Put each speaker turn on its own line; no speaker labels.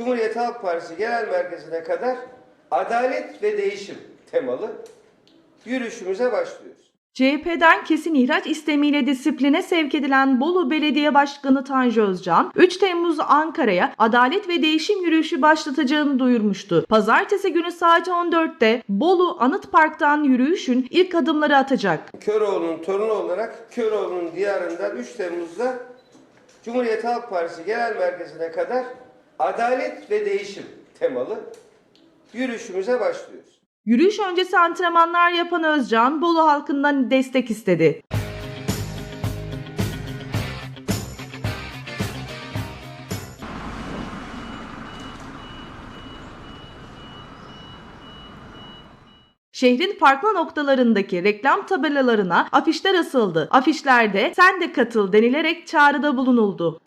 Cumhuriyet Halk Partisi Genel Merkezi'ne kadar adalet ve değişim temalı yürüyüşümüze başlıyoruz.
CHP'den kesin ihraç istemiyle disipline sevk edilen Bolu Belediye Başkanı Tanju Özcan, 3 Temmuz Ankara'ya adalet ve değişim yürüyüşü başlatacağını duyurmuştu. Pazartesi günü saat 14'te Bolu Anıt Park'tan yürüyüşün ilk adımları atacak.
Köroğlu'nun torunu olarak Köroğlu'nun diyarından 3 Temmuz'da Cumhuriyet Halk Partisi Genel Merkezi'ne kadar adalet ve değişim temalı yürüyüşümüze başlıyoruz.
Yürüyüş öncesi antrenmanlar yapan Özcan, Bolu halkından destek istedi. Şehrin farklı noktalarındaki reklam tabelalarına afişler asıldı. Afişlerde sen de katıl denilerek çağrıda bulunuldu.